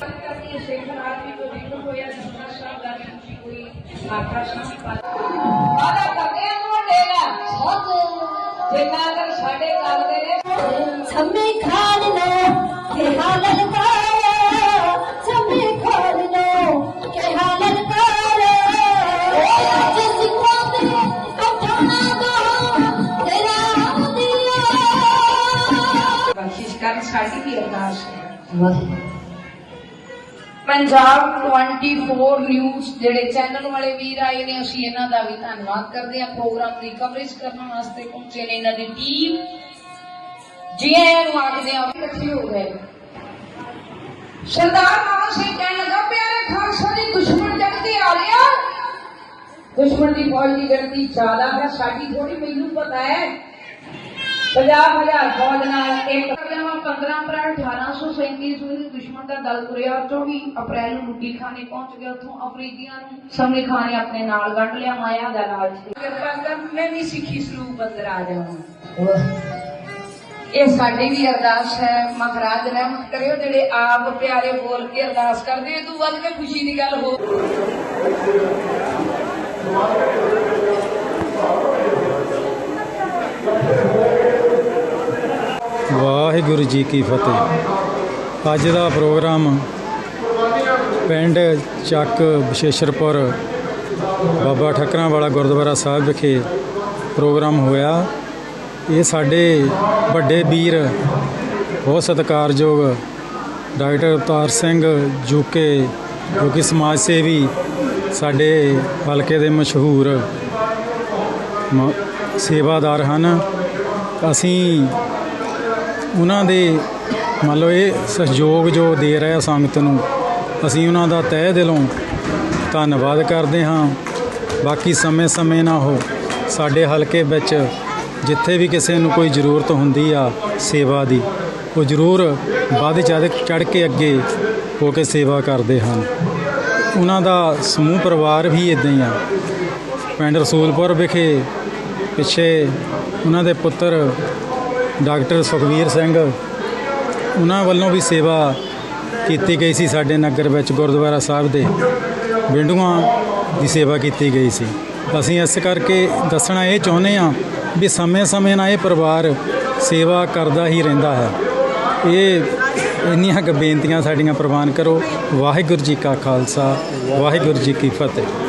ਕਰਨੀ ਸ਼ੇਖਰ ਆਦਮੀ ਤੋਂ ਵਿਗੜ ਹੋਇਆ ਜਿਸਦਾ ਸ਼ਬਦ ਦਾ ਕੋਈ ਆਕਰਸ਼ਣ ਪਾ ਵਾਦਾ ਕਰਦੇ ਆ ਤੁਹਾਡੇ ਨਾਲ ਜਿੰਨਾ ਕਰ ਸਾਡੇ ਕਰਦੇ ਨੇ। ਸਮੇ ਖਾਣ ਲੋ ਕਿ ਹਾਲਲ ਕਾਇਆ ਸਮੇ ਖਾਣ ਲੋ ਕਿ ਹਾਲਲ ਕਾਇਆ ਜਿਸ ਕੋਤੇ ਅਠਾਣਾ ਦੋ ਤੇਰਾ ਆਉਂਦੀਆ ਬਖਸ਼ਿਸ਼ ਕਰਨ ਸਾਡੀ ਵੀ ਅਰਦਾਸ ਹੈ। ਪੰਜਾਬ 24 ਨਿਊਜ਼ ਜਿਹੜੇ ਚੈਨਲ ਵਾਲੇ ਵੀਰ ਆਏ ਨੇ, ਅਸੀਂ ਇਹਨਾਂ ਦਾ ਵੀ ਧੰਨਵਾਦ ਕਰਦੇ ਹਾਂ। ਪ੍ਰੋਗਰਾਮ ਦੀ ਕਵਰੇਜ ਕਰਨ ਵਾਸਤੇ ਪਹੁੰਚੇ ਨੇ ਇਹਨਾਂ ਦੀ ਟੀਮ ਜੀ ਆਇਆਂ ਨੂੰ ਆਖਦੇ ਹਾਂ, ਇਕੱਠੇ ਹੋ ਗਏ। ਸਰਦਾਰ ਮਾਨ ਸਿੰਘ ਕਹਿਣ ਲੱਗਾ, ਪਿਆਰੇ ਖਾਲਸਾ ਦੀ ਦੁਸ਼ਮਣ ਜਗਤੇ ਆ। ਰਿਹਾ ਦੁਸ਼ਮਣ ਦੀ ਫੌਜ ਦੀ ਗਿਣਤੀ ਜ਼ਿਆਦਾ ਹੈ। ਸਾਡੀ ਥੋੜੀ ਮੈਨੂੰ ਪਤਾ ਹੈ। 50000 ਫੌਜ ਨਾਲ ਇੱਕ ਜਮਾ 15 ਅਪ੍ਰੈਲ 1837 ਨੂੰ ਦੁਸ਼ਮਣ ਦਾ ਦਲ ਤੁਰਿਆ 24 ਅਪ੍ਰੈਲ ਨੂੰ ਲੁੱਡੀ ਖਾਨੇ ਪਹੁੰਚ ਗਿਆ ਉੱਥੋਂ ਅਫਰੀਦੀਆਂ ਨੂੰ ਸਮਨੇ ਖਾਨ ਆਪਣੇ ਨਾਲ ਕੱਢ ਲਿਆ ਮਾਇਆ ਦਾ ਲਾਜ ਕਿਰਪਾ ਕਰ ਮੈਂ ਵੀ ਸਿੱਖੀ ਸਰੂਪ ਅੰਦਰ ਆ ਜਾਵਾਂ। ਇਹ ਸਾਡੀ ਵੀ ਅਰਦਾਸ ਹੈ ਮਹਾਰਾਜ ਰਹਿਮਤ ਕਰਿਓ ਜਿਹੜੇ ਆਪ ਪਿਆਰੇ ਬੋਲ ਕੇ ਅਰਦਾਸ ਕਰਦੇ ਇਹ ਤੋਂ ਵੱਧ ਕੇ ਖੁਸ਼ੀ ਦੀ ਗੱਲ ਹੋ। ਵਾਹਿਗੁਰੂ ਜੀ ਕੀ ਫਤਿਹ। ਅੱਜ ਦਾ ਪ੍ਰੋਗਰਾਮ ਪਿੰਡ ਚੱਕ ਵਿਸ਼ੇਸ਼ਰਪੁਰ ਬਾਬਾ ਠੱਕਰਾਂ ਵਾਲਾ ਗੁਰਦੁਆਰਾ ਸਾਹਿਬ ਵਿਖੇ ਪ੍ਰੋਗਰਾਮ ਹੋਇਆ। ਇਹ ਸਾਡੇ ਵੱਡੇ ਵੀਰ ਬਹੁਤ ਸਤਿਕਾਰਯੋਗ ਡਾਕਟਰ ਅਵਤਾਰ ਸਿੰਘ ਜੂਕੇ, ਜੋ ਕਿ ਸਮਾਜ ਸੇਵੀ ਸਾਡੇ ਹਲਕੇ ਦੇ ਮਸ਼ਹੂਰ ਮ- ਸੇਵਾਦਾਰ ਹਨ। ਅਸੀਂ ਉਹਨਾਂ ਦੇ ਮੰਨ ਲਓ ਇਹ ਸਹਿਯੋਗ ਜੋ ਦੇ ਰਿਹਾ ਸੰਗਤ ਨੂੰ, ਅਸੀਂ ਉਹਨਾਂ ਦਾ ਤਹਿ ਦਿਲੋਂ ਧੰਨਵਾਦ ਕਰਦੇ ਹਾਂ। ਬਾਕੀ ਸਮੇਂ-ਸਮੇਂ ਨਾਲ ਹੋ, ਸਾਡੇ ਹਲਕੇ ਵਿੱਚ ਜਿੱਥੇ ਵੀ ਕਿਸੇ ਨੂੰ ਕੋਈ ਜ਼ਰੂਰਤ ਹੁੰਦੀ ਆ ਸੇਵਾ ਦੀ, ਉਹ ਜ਼ਰੂਰ ਵੱਧ ਚੜ੍ਹ ਚੜ ਕੇ ਅੱਗੇ ਹੋ ਕੇ ਸੇਵਾ ਕਰਦੇ ਹਨ। ਉਹਨਾਂ ਦਾ ਸਮੂਹ ਪਰਿਵਾਰ ਵੀ ਇਦਾਂ ਹੀ ਆ। ਪਿੰਡ ਰਸੂਲਪੁਰ ਵਿਖੇ ਪਿੱਛੇ ਉਹਨਾਂ ਦੇ ਪੁੱਤਰ ਡਾਕਟਰ ਸੁਖਵੀਰ ਸਿੰਘ ਉਹਨਾਂ ਵੱਲੋਂ ਵੀ ਸੇਵਾ ਕੀਤੀ ਗਈ ਸੀ ਸਾਡੇ ਨਗਰ ਵਿੱਚ, ਗੁਰਦੁਆਰਾ ਸਾਹਿਬ ਦੇ। ਵਿੰਡੂਆਂ ਦੀ ਸੇਵਾ ਕੀਤੀ ਗਈ ਸੀ। ਅਸੀਂ ਇਸ ਕਰਕੇ ਦੱਸਣਾ ਇਹ ਚਾਹੁੰਦੇ ਹਾਂ ਵੀ ਸਮੇਂ-ਸਮੇਂ ਨਾਲ ਇਹ ਪਰਿਵਾਰ ਸੇਵਾ ਕਰਦਾ ਹੀ ਰਹਿੰਦਾ ਹੈ। ਇਹ ਇੰਨੀਆਂ ਕੁ ਬੇਨਤੀਆਂ ਸਾਡੀਆਂ ਪ੍ਰਵਾਨ ਕਰੋ। ਵਾਹਿਗੁਰੂ ਜੀ ਕਾ ਖਾਲਸਾ, ਵਾਹਿਗੁਰੂ ਜੀ ਕੀ ਫਤਿਹ।